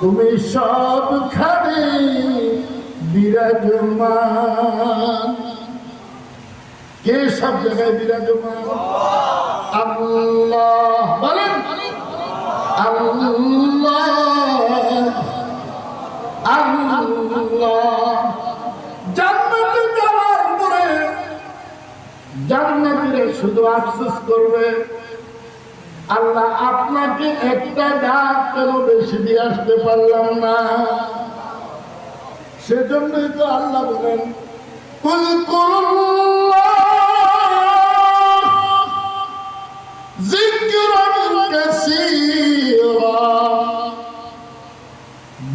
তুমি সবখানে বিরাজমান। কে সব জায়গায় বিরাজমান? আল্লাহ। বলেন। শুধু আফসোস করবে। আল্লাহ আপনাকে একটা ডাক কেন বেশি দিয়ে আসতে পারলাম না। সেজন্যই তো আল্লাহ বলেন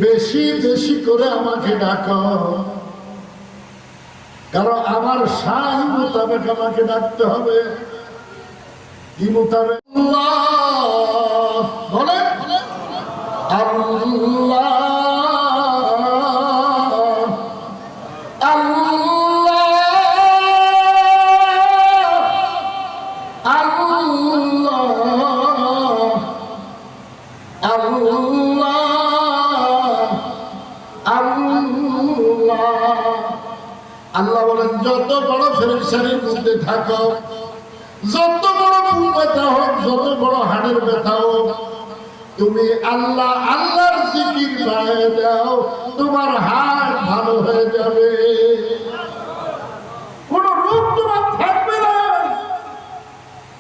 বেশি বেশি করে আমাকে ডাক। কারণ আমার সাই মোতাবেক আমাকে ডাকতে হবে। কি মোতাবেক? আল্লাহ বলেন যত বড় ফেরেশানির মধ্যে থাকো যত বড় বুক ব্যথা হোক, যত বড় হাড়ের ব্যথা হোক, তুমি আল্লাহ, আল্লাহর জিকির পায়ে দাও, তোমার হাড় ভালো হয়ে যাবে। কোন তোমার থাকবে না।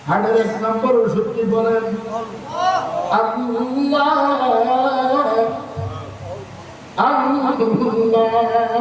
হাড়ের এক নম্বর বলেন? আল্লাহ আল্লাহ